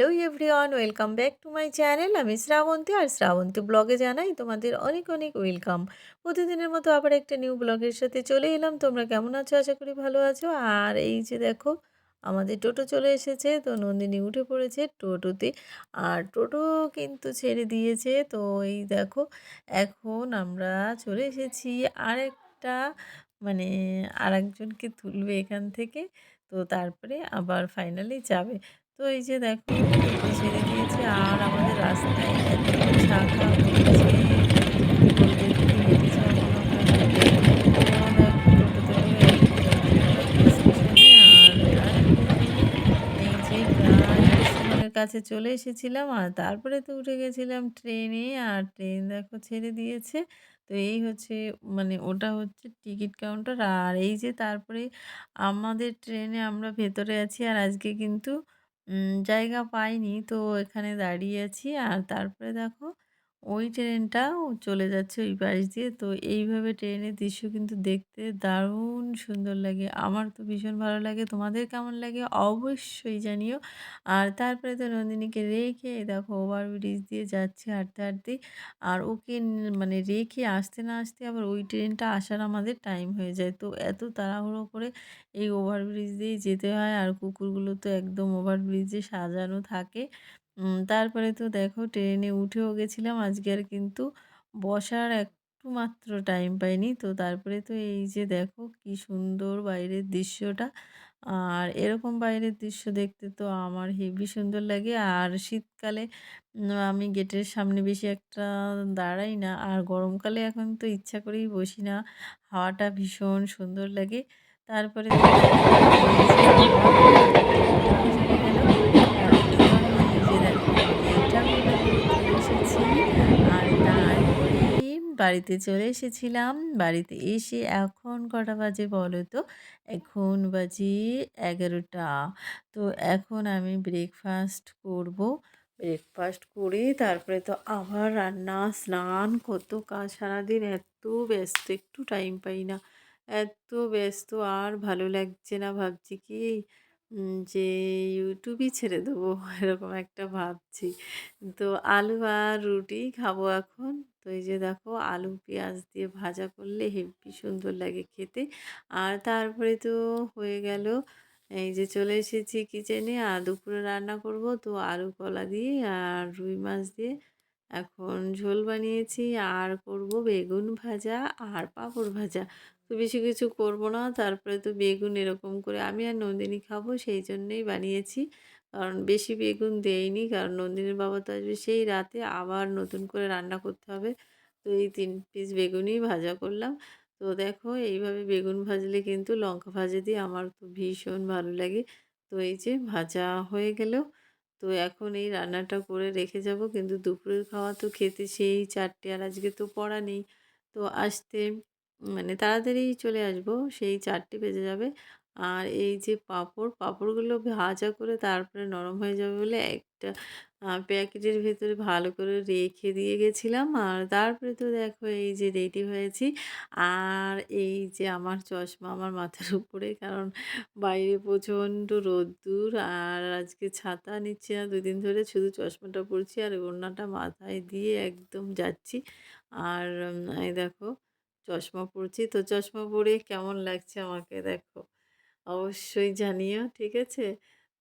Hello everyone, welcome back to my channel. আমি শ্রাবন্তী আর শ্রাবন্তী ব্লগে জানাই তোমাদের অনেক অনেক ওয়েলকাম। প্রতিদিনের মতো আবার একটা নিউ ব্লগের সাথে চলে এলাম। তোমরা কেমন আছো? আশা করি ভালো আছো। আর এই যে দেখো, আমাদের টোটো চলে এসেছে। তো নন্দিনী উঠে পড়েছে টোটোতে। আর টোটো কিন্তু ছেড়ে দিয়েছে। তো এই দেখো, এখন আমরা চলে এসেছি আরেকটা মানে আরেকজনকে তুলবে এখান থেকে। তো তারপরে আবার ফাইনালি যাবে। তো এই যে দেখো ছেড়ে দিয়েছে আর আমাদের রাস্তায় শাখা কাছে চলে এসেছিলাম আর তারপরে তো উঠে গেছিলাম ট্রেনে আর ট্রেন দেখো ছেড়ে দিয়েছে। তো এই হচ্ছে মানে ওটা হচ্ছে টিকিট কাউন্টার আর এই যে তারপরে আমাদের ট্রেনে আমরা ভেতরে আছি আর আজকে কিন্তু জায়গা পাইনি। তো এখানে দাঁড়িয়ে আছি। আর তারপরে দেখো ওই ট্রেনটাও চলে যাচ্ছে ওই পাশ দিয়ে। তো এইভাবে ট্রেনের দৃশ্য কিন্তু দেখতে দারুণ সুন্দর লাগে। আমার তো ভীষণ ভালো লাগে। তোমাদের কেমন লাগে অবশ্যই জানিও। আর তারপরে তো নন্দিনীকে রেখে দেখো ওভারব্রিজ দিয়ে যাচ্ছে হাঁটতে হাঁটতে আর ওকে মানে রেখে আসতে না আসতে আবার ওই ট্রেনটা আসার আমাদের টাইম হয়ে যায়। তো এত তাড়াহুড়ো করে এই ওভারব্রিজ দিয়েই যেতে হয়। আর কুকুরগুলো তো একদম ওভারব্রিজে সাজানো থাকে। তারপরে তো দেখো ট্রেনে উঠেও গেছিলাম। আজকে আর কিন্তু বসার একটু মাত্র টাইম পাইনি। তো তারপরে তো এই যে দেখো কি সুন্দর বাইরের দৃশ্যটা। আর এরকম বাইরের দৃশ্য দেখতে তো আমার হেভি সুন্দর লাগে। আর শীতকালে আমি গেটের সামনে বেশি একটা দাঁড়াই না। আর গরমকালে এখন তো ইচ্ছা করেই বসি না। হাওয়াটা ভীষণ সুন্দর লাগে। তারপরে তো দেখো এই যে আবার ট্রেনটা চলে গেল আর এখন এই যে দেখো গেটটা খুলে চলে এসেছি আর তারপরে বাড়িতে চলে এসেছিলাম। বাড়িতে এসে এখন কটা বাজে বলো তো? এখন বাজে এগারোটা। তো এখন আমি ব্রেকফাস্ট করব। ব্রেকফাস্ট করে তারপরে তো আবার রান্না, স্নান, কত কাজ সারাদিন, এত ব্যস্ত, একটু টাইম পাই না। এত ব্যস্ত, আর ভালো লাগছে না, ভাবছি কি যে ইউটিউবই ছেড়ে দেবো, এরকম একটা ভাবছি। তো আলু আর রুটি খাব এখন। তো এই যে দেখো আলু, পেঁয়াজ দিয়ে ভাজা করলে হেবি সুন্দর লাগে খেতে। আর তারপরে তো হয়ে গেল, এই যে চলে এসেছি কিচেনে আর দুপুরে রান্না করব। তো আলু কলা দিয়ে আর রুই মাছ দিয়ে এখন ঝোল বানিয়েছি। আর করব বেগুন ভাজা আর পাঁপড় ভাজা। তো বেশি কিছু করব না। তারপরে তো বেগুন এরকম করে আমি আর নন্দিনী খাব সেই জন্যেই বানিয়েছি। কারণ বেশি বেগুন দেয়নি কারণ নন্দিনীর বাবা তো আসবে সেই রাতে আবার নতুন করে রান্না করতে হবে। তো এই তিন পিস বেগুনই ভাজা করলাম। তো দেখো এইভাবে বেগুন ভাজলে কিন্তু লঙ্কা ভাজা দিয়ে আমার তো ভীষণ ভালো লাগে। তো এই যে ভাজা হয়ে গেল। তো এখন এই রান্নাটা করে রেখে যাব। কিন্তু দুপুরের খাওয়া তো খেতে সেই চারটে আর আজকে তো পড়া নেই। তো আসতে মানে তাড়াতাড়ি চলে আসব, সেই চারটে বেজে যাবে। আর এই যে পাঁপড়, পাঁপড়গুলো ভাজা করে তারপরে নরম হয়ে যাবে বলে একটা প্যাকেটের ভেতরে ভালো করে রেখে দিয়ে গেছিলাম। আর তারপরে তো দেখো এই যে রেডি হয়েছি। আর এই যে আমার চশমা আমার মাথার উপরে, কারণ বাইরে প্রচণ্ড রোদ্দুর আর আজকে ছাতা নিচ্ছি না, দুদিন ধরে শুধু চশমাটা পরছি আর ওড়নাটা মাথায় দিয়ে একদম যাচ্ছি। আর এই দেখো চশমা পরছি তো চশমা পরে কেমন লাগছে আমাকে দেখো। অবশ্যই জানিও, ঠিক আছে?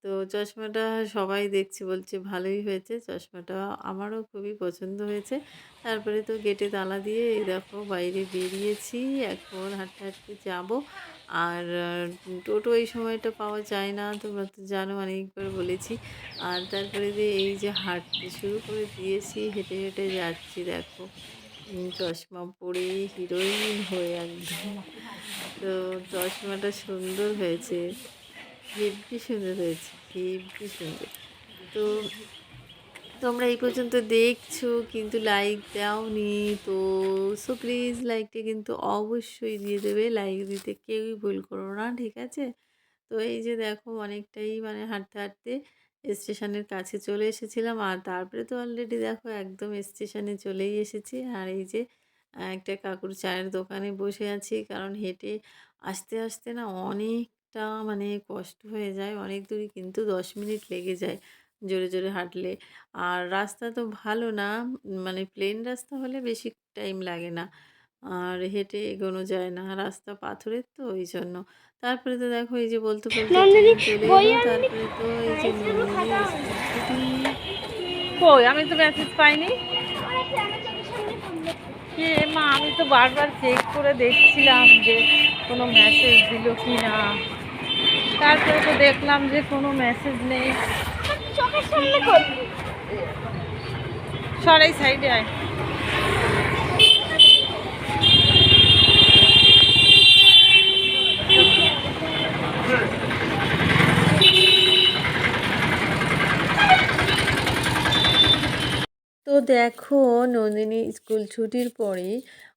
তো চশমাটা সবাই দেখছি, বলছে ভালোই হয়েছে। চশমাটা আমারও খুবই পছন্দ হয়েছে। তারপরে তো গেটে তালা দিয়ে এই দেখো বাইরে বেরিয়েছি। এখন হাঁটতে হাঁটতে যাব। আর টোটো এই সময়টা পাওয়া যায় না, তোমরা তো জানো অনেকবার বলেছি। আর তারপরে যে এই যে হাঁটতে শুরু করে দিয়েছি, হেঁটে হেঁটে যাচ্ছি দেখো। চশমা পরে হিরোইন হয়ে একদম। তো চশমাটা সুন্দর হয়েছে। হেব্বি সুন্দর হয়েছে? হেব্বি সুন্দর। তো তোমরা এই পর্যন্ত দেখছ, কিন্তু লাইক দাওনি। তো সো প্লিজ লাইকটা কিন্তু অবশ্যই দিয়ে দেবে। লাইক দিতে কেউই ভুল করো না, ঠিক আছে? তো এই যে দেখো, অনেকটাই মানে হাঁটতে হাঁটতে স্টেশনের কাছে চলে এসেছিলাম আর তারপরে তো অলরেডি দেখো একদম স্টেশনে চলেই এসেছি আর এই যে একটা কাকুর চায়ের দোকানে বসে আছি কারণ হেঁটে আসতে আসতে না অনেকটা মানে কষ্ট হয়ে যায় অনেক দূরই কিন্তু দশ মিনিট লেগে যায় জোরে, জোরে হাঁটলে। আর রাস্তা তো ভালো না, মানে প্লেন রাস্তা হলে বেশি টাইম লাগে না। আর হেঁটে এগোনো যায় না। রাস্তা পাথরের তো ওই জন্য তারপরে তো দেখো এই যে বলতে, বলতে নন্দিনী চলে এলো। তারপরে তো এই যে। কই আমি তো মেসেজ পাইনি। কে মা আমি তো বারবার চেক করে দেখছিলাম যে কোনো মেসেজ দিল কি না তারপরে তো দেখলাম যে কোনো মেসেজ নেই। সরাই সাইডে আয় দেখো নন্দিনী স্কুল ছুটির পরে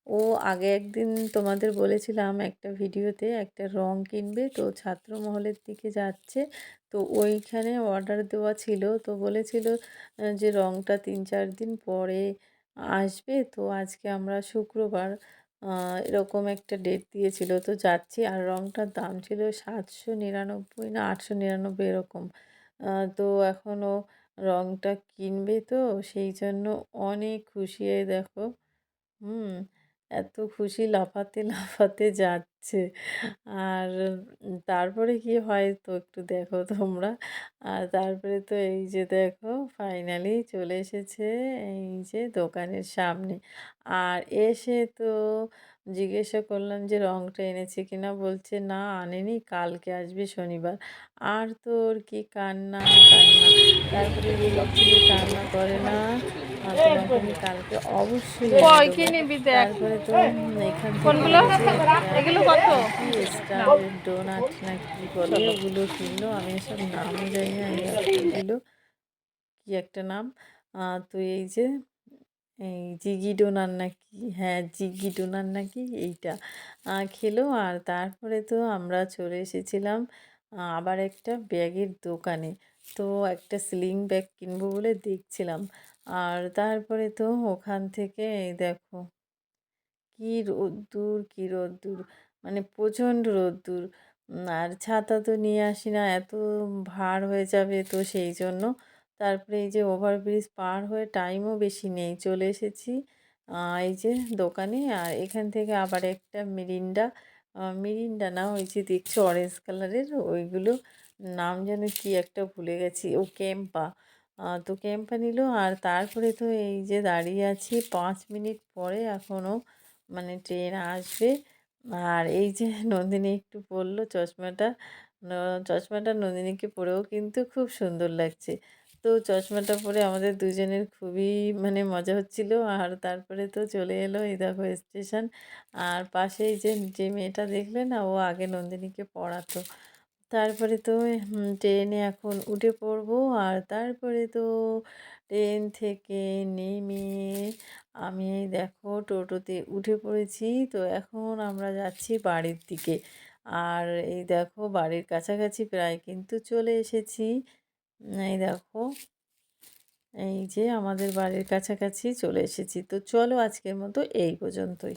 ও আগে একদিন তোমাদের বলেছিলাম একটা ভিডিওতে একটা রং কিনবে, তো ছাত্রমহলের দিকে যাচ্ছে। তো ওইখানে অর্ডার দেওয়া ছিল, তো বলেছিল যে রংটা তিন চার দিন পরে আসবে। তো আজকে আমরা শুক্রবার এরকম একটা ডেট দিয়েছিল। তো যাচ্ছি, আর রংটার দাম ছিল সাতশো নিরানব্বই না আটশো নিরানব্বই এরকম। তো এখনও রংটা কিনবে তো, সেই জন্য অনেক খুশি হয়ে দেখো। হুম, এত খুশি লাফাতে লাফাতে যাচ্ছে। আর তারপরে কি হয় তো একটু দেখো তোমরা। আর তারপরে তো এই যে দেখো ফাইনালি চলে এসেছে এই যে দোকানের সামনে। আর এসে তো জিজ্ঞাসা করলাম যে রংটা এনেছে কিনা? বলছে না আনেনি কালকে আসবে শনিবার। আর তোর কি কান্না? কান্না। তারপরে বলছি কান্না করে না। আমি কালকে অবশ্যই তারপরে তো এখান থেকে কত? কি কিনলো আমি সব নামও এই কি একটা নাম তো এই যে এই জিগি ডোনার নাকি হ্যাঁ জিগি ডোনার নাকি এইটা খেলো আর তারপরে তো আমরা চলে এসেছিলাম আবার একটা ব্যাগের দোকানে তো একটা স্লিং ব্যাগ কিনবো বলে দেখছিলাম আর তারপরে তো ওখান থেকে দেখো কি রোদ্দুর কি রোদ্দুর মানে প্রচণ্ড রোদ্দুর। আর ছাতা তো নিয়ে আসি না, এত ভার হয়ে যাবে তো সেই জন্য। তারপরে এই যে ওভারব্রিজ পার হয়ে টাইমও বেশি নেই, চলে এসেছি এই যে দোকানে। আর এখান থেকে আবার একটা মিরিন্ডা মিরিন্ডা না, ওই যে দেখছি অরেঞ্জ কালারের ওইগুলো, নাম যেন কি একটা ভুলে গেছি, ও ক্যাম্পা তো ক্যাম্পা নিল, আর তারপরে তো এই যে দাঁড়িয়ে আছি, পাঁচ মিনিট পরে এখনও মানে ট্রেন আসবে। আর এই যে নন্দিনী একটু পরলো চশমাটা চশমাটা নন্দিনীকে পরেও কিন্তু খুব সুন্দর লাগছে। তো চশমাটা পরে আমাদের দুজনের খুবই মানে মজা হচ্ছিল। আর তারপরে তো চলে এলো এই দেখো স্টেশন আর পাশেই যে যে মেয়েটা দেখলে না, ও আগে নন্দিনীকে পড়াতো। তারপরে তো ট্রেনে এখন উঠে পড়ব। আর তারপরে তো ট্রেন থেকে নেমে আমি দেখো টোটোতে উঠে পড়েছি। তো এখন আমরা যাচ্ছি বাড়ির দিকে। আর এই দেখো বাড়ির কাছাকাছি প্রায় কিন্তু চলে এসেছি। এই দেখো, এই যে আমাদের বাড়ির কাছাকাছি চলে এসেছি। তো চলো আজকের মতো এই পর্যন্তই।